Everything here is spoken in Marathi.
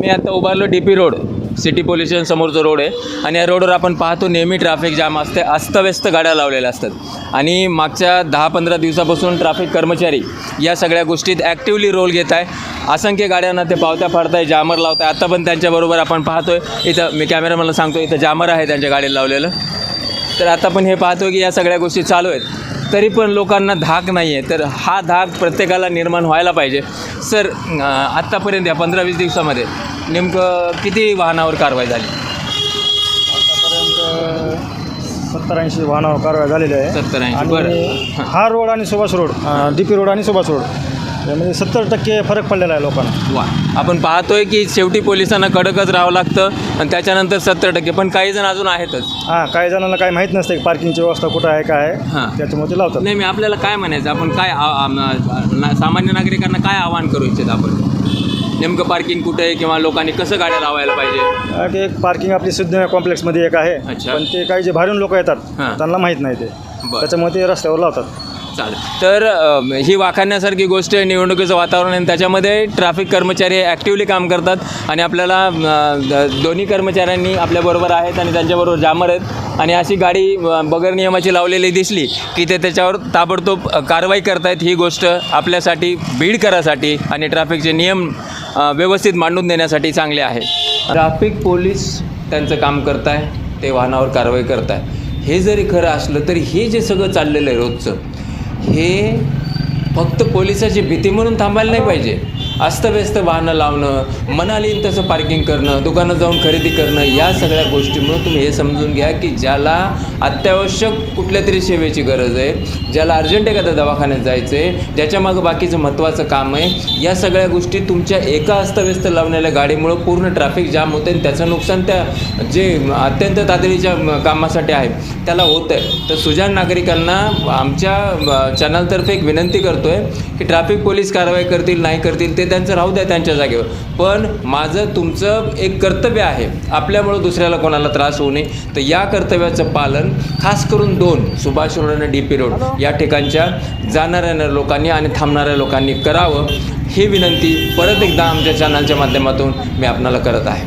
मी आता उभारलो D P road city pollution station समोरचा रोड आहे. आणि या रोडवर आपण पाहतो नेहमी ट्रॅफिक जाम असते अस्तव्यस्त गाड्या लावलेल्या असतात. आणि मागच्या दहा पंधरा दिवसापासून ट्रॅफिक कर्मचारी या सगळ्या गोष्टीत ॲक्टिवली रोल घेत आहे. असंख्य गाड्यांना ते पावत्या फाडताय जामर लावताय. आता पण त्यांच्याबरोबर आपण पाहतोय. इथं मी कॅमेरामॅनला सांगतो इथं जामर आहे त्यांच्या गाडीला लावलेलं. तर आता पण हे पाहतो की या सगळ्या गोष्टी चालू आहेत. तरी पण लोकांना धाक नाही आहे तर हा धाक प्रत्येकाला निर्माण व्हायला पाहिजे. सर आत्तापर्यंत या पंधरा वीस दिवसामध्ये नेमकं किती वाहनावर कारवाई झाली? आतापर्यंत सत्तर ऐंशी वाहनावर कारवाई झालेली आहे. 70-80, बरं. आणि हा रोड आणि Subhash road D P road Subhash Subhash road. यामध्ये सत्तर टक्के फरक पडलेला आहे लोकांना. वा. आपण पाहतोय की शेवटी पोलिसांना कडकच राहावं लागतं आणि त्याच्यानंतर सत्तर टक्के. पण काही जण अजून आहेतच. हां काही जणांना काही माहीत नसते पार्किंगची व्यवस्था कुठं आहे काय हां. आहे त्याच्यामुळे ते लावतात. नाही मी आपल्याला काय म्हणायचं? आपण काय आ- आ- ना- सामान्य नागरिकांना काय आवाहन करू इच्छित आपण? नेमकं पार्किंग कुठे आहे किंवा लोकांनी कसं गाड्या लावायला पाहिजे? आणि एक पार्किंग आपली सिद्ध कॉम्प्लेक्समध्ये एक आहे. अच्छा. पण ते काही जे बाहेरून लोक येतात हां. त्यांना माहीत नाही ते. बरं. त्याच्यामुळे ते रस्त्यावर लावतात. चालेल. तर अ, ही वाखाणण्यासारखी गोष्ट आहे निवडणुकीचं वातावरण आहे आणि त्याच्यामध्ये ट्रॅफिक कर्मचारी ॲक्टिवली काम करतात आणि आपल्याला अ, द- दोन्ही कर्मचाऱ्यांनी आपल्याबरोबर आहेत आणि त्यांच्याबरोबर जामर आहेत आणि अशी गाडी अ, बगर नियमाची लावलेली दिसली की ते त्याच्यावर ताबडतोब अ, कारवाई करतायत ही गोष्ट आपल्यासाठी बीडकरासाठी आणि ट्रॅफिकचे नियम अ, व्यवस्थित मांडून देण्यासाठी चांगले आहे. ट्रॅफिक पोलीस त्यांचं काम करताय ते वाहनावर कारवाई करताय. हे जरी खरं असलं तरी हे जे सगळं चाललेलं आहे रोजचं हे फक्त पोलिसाची भीती म्हणून थांबायला नाही पाहिजे. अस्तव्यस्त वाहनं लावणं मनाली तसं पार्किंग करणं दुकानात जाऊन खरेदी करणं या सगळ्या गोष्टीमुळं तुम्ही हे समजून घ्या की ज्याला अत्यावश्यक कुठल्या तरी सेवेची गरज आहे ज्याला अर्जंट एखाद्या दवाखान्यात जायचं आहे ज्याच्या मागं बाकीचं महत्त्वाचं काम आहे या सगळ्या गोष्टी तुमच्या एका अस्तव्यस्त लावलेल्या गाडीमुळं पूर्ण ट्रॅफिक जाम होते आणि त्याचं नुकसान त्या जे अत्यंत तातडीच्या कामासाठी आहे त्याला होतं आहे तर सुजाण नागरिकांना आमच्या चॅनलतर्फे एक विनंती करतो आहे की ट्रॅफिक पोलीस कारवाई करतील नाही करतील ते ते त्यांचं राहू द्या त्यांच्या जागेवर. पण माझं तुमचं एक कर्तव्य आहे. आपल्यामुळं दुसऱ्याला कोणाला त्रास होऊ नये. तर या कर्तव्याचं पालन खास करून दोन सुभाष रोड आणि डी पी रोड या ठिकाणच्या जाणाऱ्या लोकांनी आणि थांबणाऱ्या लोकांनी करावं ही विनंती परत एकदा आमच्या चॅनलच्या माध्यमातून मी आपणाला करत आहे.